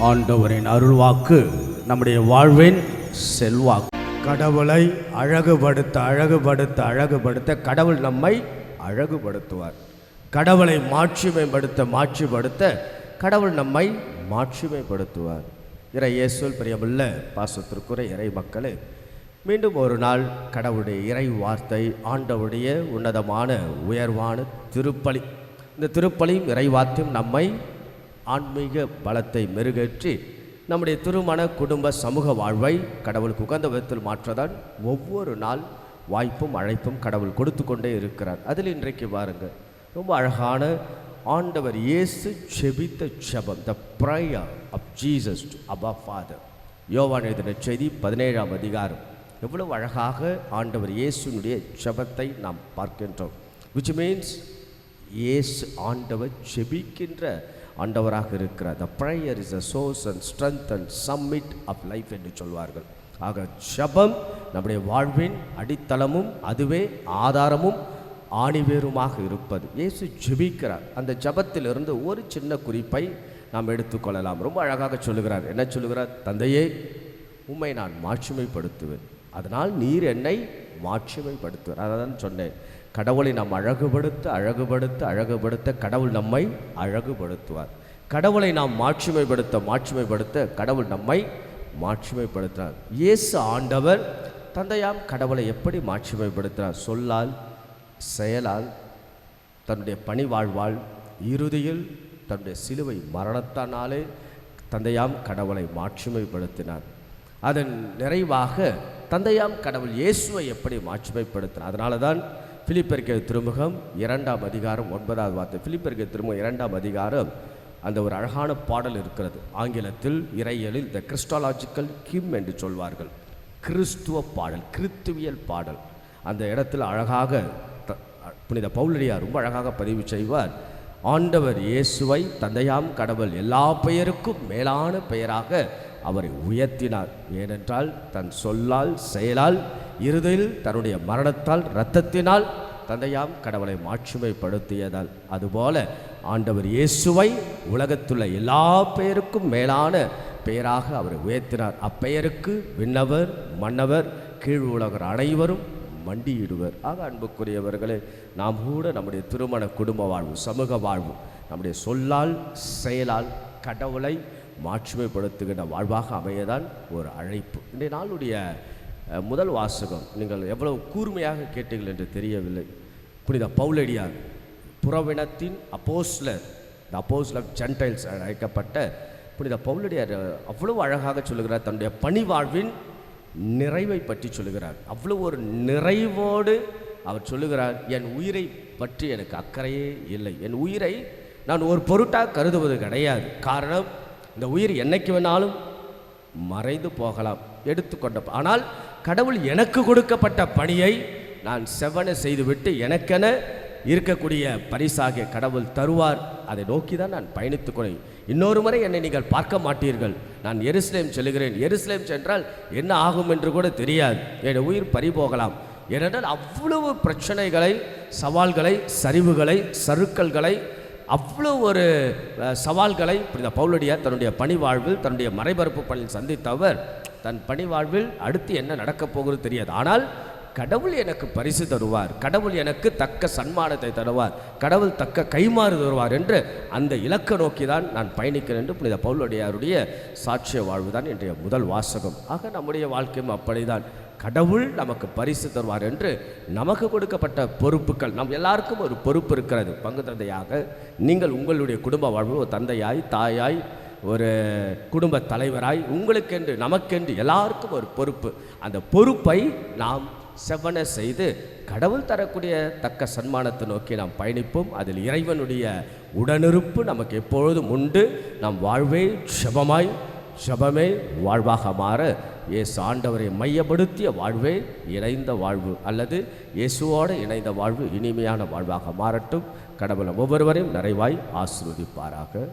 ஆண்டவரின் அருள்வாக்கு நம்முடைய வாழ்வின் செல்வாக்கு. கடவுளை அழகுபடுத்த அழகுபடுத்த அழகுபடுத்த கடவுள் நம்மை அழகுபடுத்துவார். கடவுளை மாட்சிமைப்படுத்த மாட்சிப்படுத்த கடவுள் நம்மை மாட்சிமைப்படுத்துவார். இறை இயேசுல் பிரியமுள்ள பாசத்திற்குரிய இறை மக்களே மீண்டும் ஒரு நாள் கடவுளுடைய இறை வார்த்தை ஆண்டவுடைய உன்னதமான உயர்வான திருப்பலி. இந்த திருப்பலியும் இறைவாத்தையும் நம்மை ஆன்மீக பலத்தை மெருகேற்றி நம்முடைய திருமண குடும்ப சமூக வாழ்வை கடவுளுக்கு உகந்த விதத்தில் மாற்றதான் ஒவ்வொரு நாள் வாய்ப்பும் அழைப்பும் கடவுள் கொடுத்து கொண்டே இருக்கிறார். அதில் இன்றைக்கு பாருங்கள் ரொம்ப அழகான ஆண்டவர் இயேசு செபித்த செபம் the prayer of Jesus to Abba father யோவான் எழுதின செய்தி பதினேழாம் அதிகாரம். எவ்வளவு அழகாக ஆண்டவர் இயேசுனுடைய செபத்தை நாம் பார்க்கின்றோம். விச் மீன்ஸ் இயேசு ஆண்டவர் செபிக்கின்ற ஆண்டவராக இருக்கிறார் the prayer is a source and strength and summit of life என்று சொல்வார்கள். ஆக ஜெபம் நம்முடைய வாழ்வின் அடித்தளமும் அதுவே ஆதாரமும் ஆணிவேருமாக இருப்பது. இயேசு ஜெபிக்கிறார். அந்த ஜபத்திலிருந்து ஒரு சின்ன குறிப்பை நாம் எடுத்துக்கொள்ளலாம். ரொம்ப அழகாக சொல்லுகிறார். என்ன சொல்லுகிறார்? தந்தையே உம்மை நான் மாட்சிமைப்படுத்துவேன். அதனால் நீர் என்னை மாட்சிமைப்படுத்துவார். அதை தான் சொன்னேன். கடவுளை நாம் அழகுபடுத்த அழகுபடுத்த அழகுபடுத்த கடவுள் நம்மை அழகுபடுத்துவார். கடவுளை நாம் மாட்சிமைப்படுத்த மாட்சிமைப்படுத்த கடவுள் நம்மை மாட்சிமைப்படுத்தினார் இயேசு ஆண்டவர் தந்தையாம் கடவுளை எப்படி மாட்சிமைப்படுத்தினார் சொல்லால் செயலால் தன்னுடைய பணிவாழ்வால் இறுதியில் தன்னுடைய சிலுவை மரணத்தானாலே தந்தையாம் கடவுளை மாட்சிமைப்படுத்தினார். அதன் நிறைவாக தந்தையாம் கடவுள் இயேசுவை எப்படி மாட்சிமைப்படுத்தினார்? அதனால தான் பிலிப்பெருக்க திருமுகம் இரண்டாம் அதிகாரம் ஒன்பதாவது வார்த்தை. பிலிப்பெருக்க திருமுகம் இரண்டாம் அதிகாரம் அந்த ஒரு அழகான பாடல் இருக்கிறது. ஆங்கிலத்தில் இறையலில் த கிறிஸ்டாலாஜிக்கல் கிம் என்று சொல்வார்கள். கிறிஸ்துவ பாடல் கிறித்துவியல் பாடல். அந்த இடத்துல அழகாக புனித பவுலடியார் ரொம்ப அழகாக பதிவு செய்வார். ஆண்டவர் இயேசுவை தந்தையாம் கடவுள் எல்லா பெயருக்கும் மேலான பெயராக அவரை உயர்த்தினார். ஏனென்றால் தன் சொல்லால் செயலால் இறுதியில் தன்னுடைய மரணத்தால் இரத்தத்தினால் தந்தையாம் கடவுளை மாட்சிமைப்படுத்தியதால். அதுபோல ஆண்டவர் இயேசுவை உலகத்துள்ள எல்லா பெயருக்கும் மேலான பெயராக அவர் உயர்த்தினார். அப்பெயருக்கு விண்ணவர் மன்னவர் கீழ் உலகர் அனைவரும் மண்டியிடுவர். ஆக அன்புக்குரியவர்களே நாம் கூட நம்முடைய திருமண குடும்ப வாழ்வு சமூக வாழ்வு நம்முடைய சொல்லால் செயலால் கடவுளை மாட்சிமைப்படுத்துகின்ற வாழ்வாக அமையதான் ஒரு அழைப்பு. இன்றைய நாளுடைய முதல் வாசகம். நீங்கள் எவ்வளவு கூர்மையாக கேட்டீர்கள் என்று தெரியவில்லை. புனித பவுலடியார் புறவினத்தின் அப்போஸ்லர் த அப்போஸ்லர் ஆஃப் ஜென்டைல்ஸ் அழைக்கப்பட்ட புனித பவுலடியார் அவ்வளவு அழகாக சொல்லுகிறார். தன்னுடைய பணிவாழ்வின் நிறைவை பற்றி சொல்லுகிறார். அவ்வளவு ஒரு நிறைவோடு அவர் சொல்லுகிறார் என் உயிரை பற்றி எனக்கு அக்கறையே இல்லை. என் உயிரை நான் ஒரு பொருட்டாக கருதுவது கிடையாது. காரணம் இந்த உயிர் என்னைக்கு வேணாலும் மறைந்து போகலாம். எடுத்துக்கொண்ட ஆனால் கடவுள் எனக்கு கொடுக்கப்பட்ட பணியை நான் செவ்வனை செய்துவிட்டு எனக்கென இருக்கக்கூடிய பரிசாகிய கடவுள் தருவார். அதை நோக்கி தான் நான் பயணித்துக்கொண்டேன் இன்னொரு முறை என்னை நீங்கள் பார்க்க மாட்டீர்கள். நான் எருசலேம் செல்கிறேன் எருசலேம் சென்றால் என்ன ஆகும் என்று கூட தெரியாது. என் உயிர் பறிபோகலாம். ஏனென்றால் அவ்வளவு பிரச்சனைகளை சவால்களை சரிவுகளை சறுக்கல்களை அவ்வளோ ஒரு சவால்களை புனித பவுலடியார் தன்னுடைய பணி வாழ்வில் தன்னுடைய மறைபரப்பு பணியில் சந்தித்தவர் தன் பணி வாழ்வில் அடுத்து என்ன நடக்கப் போகிறது தெரியாது. ஆனால் கடவுள் எனக்கு பரிசு தருவார். கடவுள் எனக்கு தக்க சன்மானத்தை தருவார். கடவுள் தக்க கைமாறு தருவார் என்று அந்த இலக்க நோக்கி தான் நான் பயணிக்கிறேன் என்று புனித பவுலடியாருடைய சாட்சிய வாழ்வு தான் இன்றைய முதல் வாசகம். ஆக நம்முடைய வாழ்க்கையும் அப்படிதான். கடவுள் நமக்கு பரிசு தருவார் என்று நமக்கு கொடுக்கப்பட்ட பொறுப்புகள். நம் எல்லாருக்கும் ஒரு பொறுப்பு இருக்கிறது. பங்கு தந்தையாக நீங்கள் உங்களுடைய குடும்ப வாழ்வு ஒரு தந்தையாய் தாயாய் ஒரு குடும்ப தலைவராய் உங்களுக்கென்று நமக்கென்று எல்லாருக்கும் ஒரு பொறுப்பு. அந்த பொறுப்பை நாம் செவ்வன செய்து கடவுள் தரக்கூடிய தக்க சன்மானத்தை நோக்கி நாம் பயணிப்போம். அதில் இறைவனுடைய உடனிருப்பு நமக்கு எப்பொழுதும் உண்டு. நம் வாழ்வே செபமாய் சபமே வாழ்வாக மாற இயேசு ஆண்டவரை மையப்படுத்திய வாழ்வே இணைந்த வாழ்வு அல்லது இயேசுவோடு இணைந்த வாழ்வு இனிமையான வாழ்வாக மாறட்டும். கடவுளை ஒவ்வொருவரையும் நிறைவாய் ஆசிர்வதிப்பாராக.